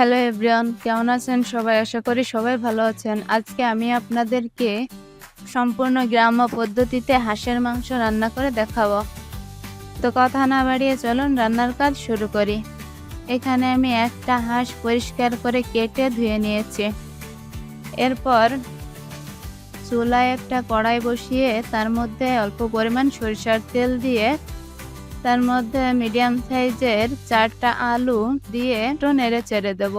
Hello everyone কেমন আছেন? সবাই আশা করি সবাই ভালো আছেন। আজকে আমি আপনাদেরকে সম্পূর্ণ গ্রাম্য পদ্ধতিতে হাঁসের মাংস রান্না করে দেখাবো। তো কথা না বাড়িয়ে চলুন, রান্নার কাজ শুরু করি। এখানে আমি একটা হাঁস পরিষ্কার করে কেটে ধুয়ে নিয়েছি। এরপর চুলায় একটা কড়াই বসিয়ে তার মধ্যে অল্প পরিমাণ সরিষার তেল দিয়ে তার মধ্যে মিডিয়াম সাইজের চারটা আলু দিয়ে একটু নেড়ে চেড়ে দেব।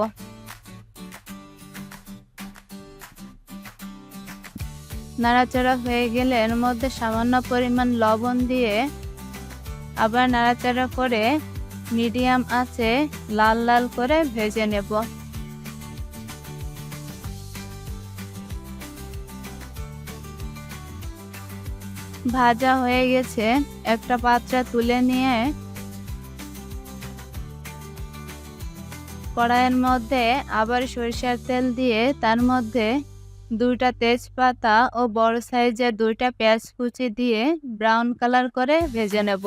নাড়াচাড়া হয়ে গেলে এর মধ্যে সামান্য পরিমাণ লবণ দিয়ে আবার নাড়াচাড়া করে মিডিয়াম আছে লাল লাল করে ভেজে নেব। ভাজা হয়ে গেছে। একটা পাত্রে তুলে নিয়ে কড়াইয়ের মধ্যে আবার সরিষার তেল দিয়ে তার মধ্যে দুইটা তেজপাতা ও বড় সাইজের দুইটা পেঁয়াজ কুচি দিয়ে ব্রাউন কালার করে ভেজে নেব।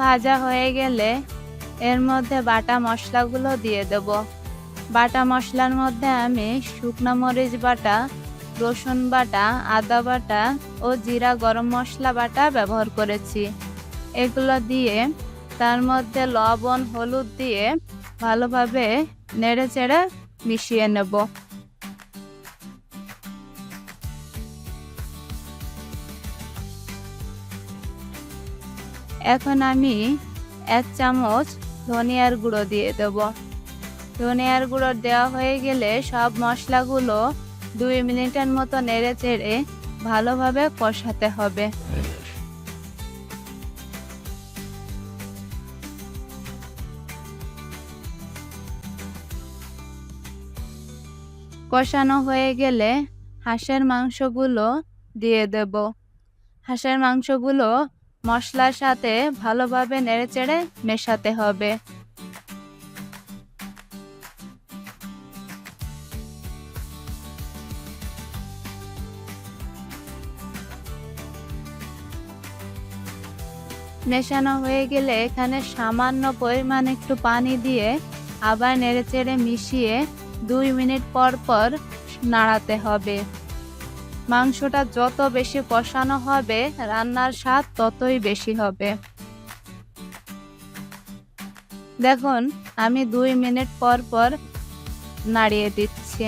ভাজা হয়ে গেলে এর মধ্যে বাটা মশলাগুলো দিয়ে দেব। বাটা মশলার মধ্যে আমি শুকনো মরিচ বাটা, রসুন বাটা, আদা বাটা ও জিরা গরম মশলা বাটা ব্যবহার করেছি। এগুলো দিয়ে তার মধ্যে লবণ, হলুদ দিয়ে ভালোভাবে নেড়ে চেড়ে মিশিয়ে নেব। এখন আমি এক চামচ ধনিয়ার গুঁড়ো দিয়ে দেব। ধনিয়ার গুঁড়ো দেওয়া হয়ে গেলে সব মশলাগুলো দুই মিনিটের মতো নেড়ে চেড়ে ভালোভাবে কষাতে হবে। কষানো হয়ে গেলে হাঁসের মাংসগুলো দিয়ে দেব। হাঁসের মাংসগুলো মশলার সাথে ভালোভাবে নেড়েচেড়ে মেশাতে হবে। মেশানো হয়ে গেলে এখানে সামান্য পরিমাণ একটু পানি দিয়ে আবার নেড়েচেড়ে মিশিয়ে দুই মিনিট পর পর নাড়াতে হবে। মাংসটা যত বেশি কষানো হবে, রান্নার স্বাদ ততই বেশি হবে। দেখুন, আমি দুই মিনিট পর পর নাড়িয়ে দিচ্ছি।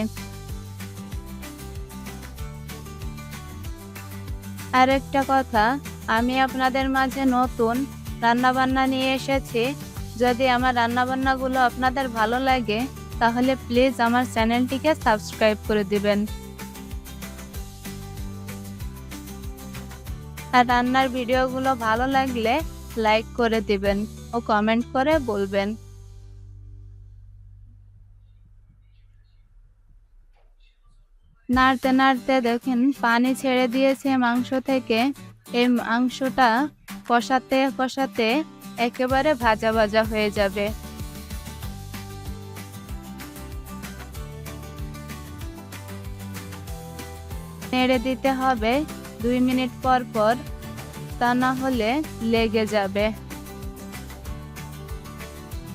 আর একটা কথা, আমি আপনাদের মাঝে নতুন রান্নাবান্না নিয়ে এসেছি। যদি আমার রান্নাবান্নাগুলো আপনাদের ভালো লাগে, তাহলে প্লিজ আমার চ্যানেলটিকে সাবস্ক্রাইব করে দিবেন। আর রান্নার ভিডিওগুলো ভালো লাগলে লাইক করে দিবেন ও কমেন্ট করে বলবেন। নাড়তে নাড়তে দেখেন, পানি ছেড়ে দিয়েছে মাংস থেকে। এই মাংসটা কষাতে কষাতে একেবারে ভাজা ভাজা হয়ে যাবে। নেড়ে দিতে হবে। দুই মিনিট পর পর, তা না হলে লেগে যাবে।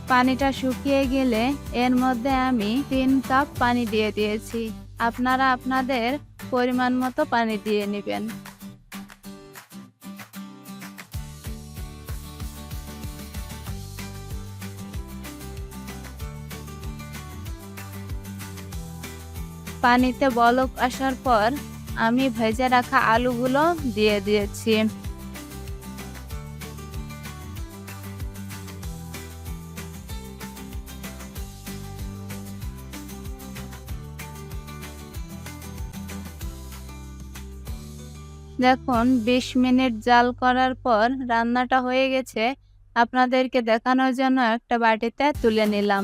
পানিটা শুকিয়ে গেলে এর মধ্যে আমি তিন কাপ পানি দিয়ে দিয়েছি। আপনারা আপনাদের পরিমাণ মতো পানি দিয়ে নেবেন। পানিতে বলক আসার পর আমি ভেজে রাখা আলুগুলো দিয়ে দিয়েছি। দেখুন, বিশ মিনিট জাল করার পর রান্নাটা হয়ে গেছে। আপনাদেরকে দেখানোর জন্য একটা বাটিতে তুলে নিলাম।